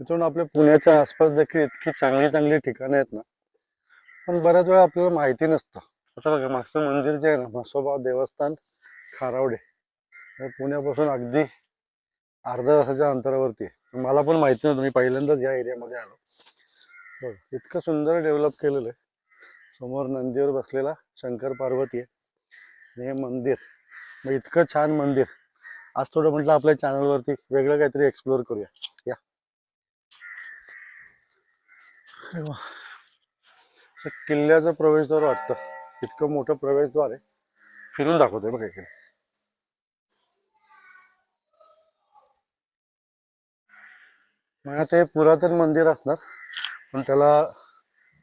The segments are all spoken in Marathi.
मित्रांनो आपल्या पुण्याच्या आसपास देखील इतकी चांगली चांगली ठिकाणं आहेत ना. पण बऱ्याच वेळा आपल्याला माहिती नसतं. आता बघा मागचं मंदिर जे आहे ना म्हसोबा देवस्थान खारावडे. पुण्यापासून अगदी अर्ध्या तासाच्या अंतरावरती आहे. मला पण माहिती नव्हतं मी पहिल्यांदाच या एरियामध्ये आलो. बघ इतकं सुंदर डेव्हलप केलेलं आहे. समोर नंदीवर बसलेला शंकर पार्वती आहे. हे मंदिर मग इतकं छान मंदिर. आज थोडं म्हटलं आपल्या चॅनलवरती वेगळं काहीतरी एक्सप्लोअर करूया या अरे वा. हे किल्ल्याचं प्रवेशद्वार वाटतं. इतकं मोठं प्रवेशद्वार आहे. फिरून दाखवतोय बघा इकडे. मग ते पुरातन मंदिर असणार. पण त्याला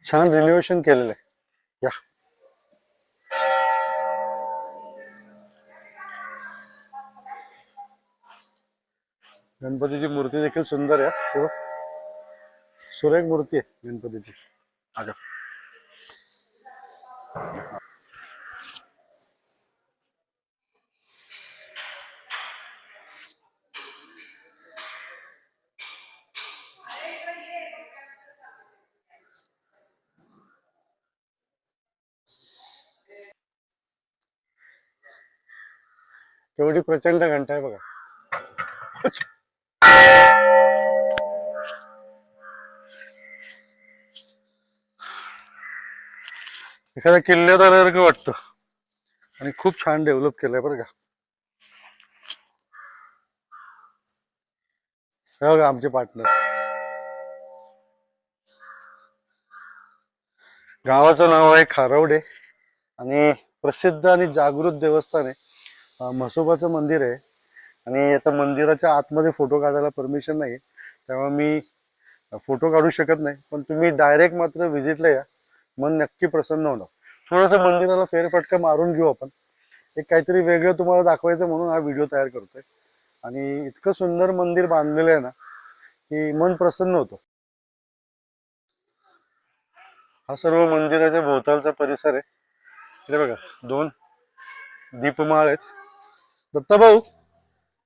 छान रिनोव्हेशन केलेलं आहे. या. गणपतीची मूर्ती देखील सुंदर आहे. हा. सुरेख मूर्ती आहे गणपतीची. आजा केवढी प्रचंड घंटा आहे बघा. एखाद्या किल्ल्यात आल्यासारखं वाटतं. आणि खूप छान डेव्हलप केलंय बरं का. बघा आमचे पार्टनर गावाचं नाव आहे खारवडे. आणि प्रसिद्ध आणि जागृत देवस्थान आहे म्हसोबाचं मंदिर आहे. आणि आता मंदिराच्या आतमध्ये फोटो काढायला परमिशन नाही त्यामुळे मी फोटो काढू शकत नाही. पण तुम्ही डायरेक्ट मात्र व्हिजिटला या. मन नक्की प्रसन्न होणार थोडस मंदिराला फेरफटका मारून घेऊ आपण. एक काहीतरी वेगळं तुम्हाला दाखवायचं म्हणून हा व्हिडिओ तयार करतोय. आणि इतकं सुंदर मंदिर बांधलेलं आहे ना की मन प्रसन्न होतं. हा सर्व मंदिराच्या भोवतालचा परिसर आहे. इकडे बघा दोन दीपमाळ आहेत. दत्ताभाऊ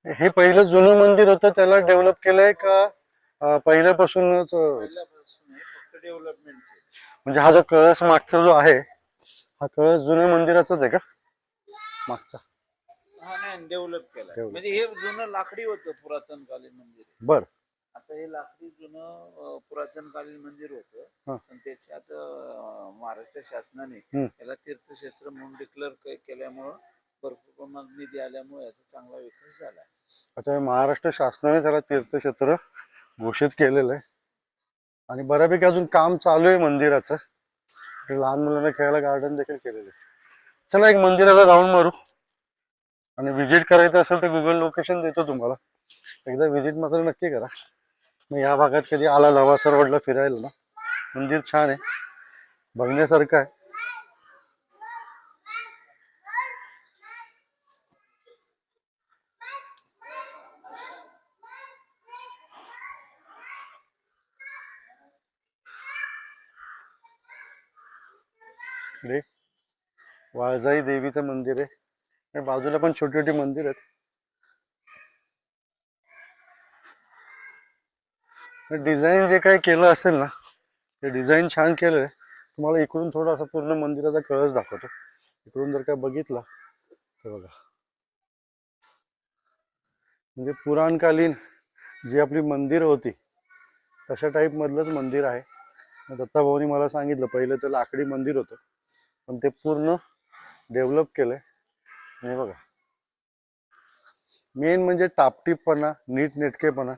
हे पहिलं जुनं मंदिर होतं. त्याला डेव्हलप केलंय का पहिल्यापासूनच? डेव्हलपमेंट. म्हणजे हा जो कळस मागचा जो आहे हा कळस जुन्या मंदिराचाच आहे का? मागचा. हा नाही डेव्हलप केला. Develop. म्हणजे हे जुनं लाकडी होतं पुरातन कालीन मंदिर. बर. आता हे लाकडी जुनं अं, पुरातन कालीन मंदिर हा. होतं पण त्याच्यात अं, महाराष्ट्र शासनाने हम्म. याला तीर्थक्षेत्र म्हणून डिक्लेअर केल्यामुळं भरपूर प्रमाणात निधी आल्यामुळे याचा चांगला विकास झाला. अच्छा महाराष्ट्र शासनाने त्याला तीर्थक्षेत्र घोषित केलेलं आहे. आणि बऱ्यापैकी अजून काम चालू आहे मंदिराचं. लहान मुलांना खेळायला गार्डन देखील केलेलं आहे. चला एक मंदिराला राऊंड मारू. आणि व्हिजिट करायचं असेल तर गुगल लोकेशन देतो तुम्हाला. एकदा व्हिजिट मात्र नक्की करा. मग या भागात कधी आला लवासर रोडला फिरायला ना. मंदिर छान आहे. बघण्यासारखं आहे. इकडे वाळजाई देवीचं मंदिर आहे. बाजूला पण छोटी छोटी मंदिर आहेत. डिझाईन जे काही केलं असेल ना ते डिझाईन छान केलं आहे. तुम्हाला इकडून थोडासा पूर्ण मंदिराचा कळस दाखवतो. इकडून जर काय बघितला तर बघा. म्हणजे पुराणकालीन जी आपली मंदिर होती तशा टाईप मधलंच मंदिर आहे. दत्ताभाऊनी मला सांगितलं पहिलं तर लाकडी मंदिर होतं. पण ते पूर्ण डेव्हलप केलंय. आणि बघा. मेन म्हणजे टापटीपणा नीटनेटकेपणा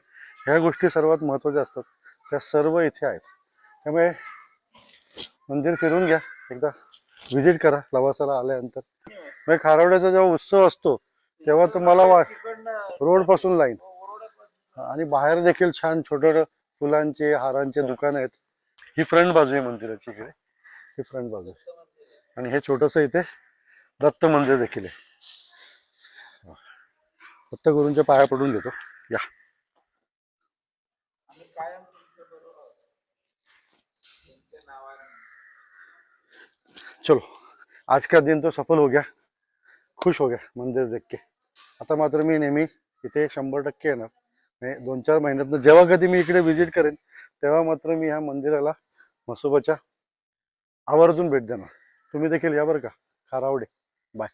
ह्या गोष्टी सर्वात महत्त्वाच्या असतात. त्या सर्व इथे आहेत. त्यामुळे मंदिर फिरून घ्या. एकदा व्हिजिट करा. लवासाला आल्यानंतर. म्हणजे खारवड्याचा जेव्हा उत्सव असतो तेव्हा तुम्हाला वाट रोडपासून रोडपासून लाईन आणि बाहेर देखील छान छोटे फुलांचे हारांचे दुकान आहेत. ही फ्रंट बाजू आहे मंदिराची इकडे. ही फ्रंट बाजू आहे. आणि हे छोटस इथे दत्त मंदिर देखील आहे. दत्तगुरूंच्या पाया पडून घेतो. या. चलो. आज का दिन तो सफल हो गया. खुश हो गया मंदिर देख के. आता मात्र मी नेहमी इथे शंभर टक्के येणार. नाही दोन चार महिन्यात जेव्हा कधी मी इकडे व्हिजिट करेन तेव्हा मात्र मी ह्या मंदिराला म्हसोबाच्या आवर्जून भेट देणार. तुम्ही देखील या बरं का. खारावडे बाय.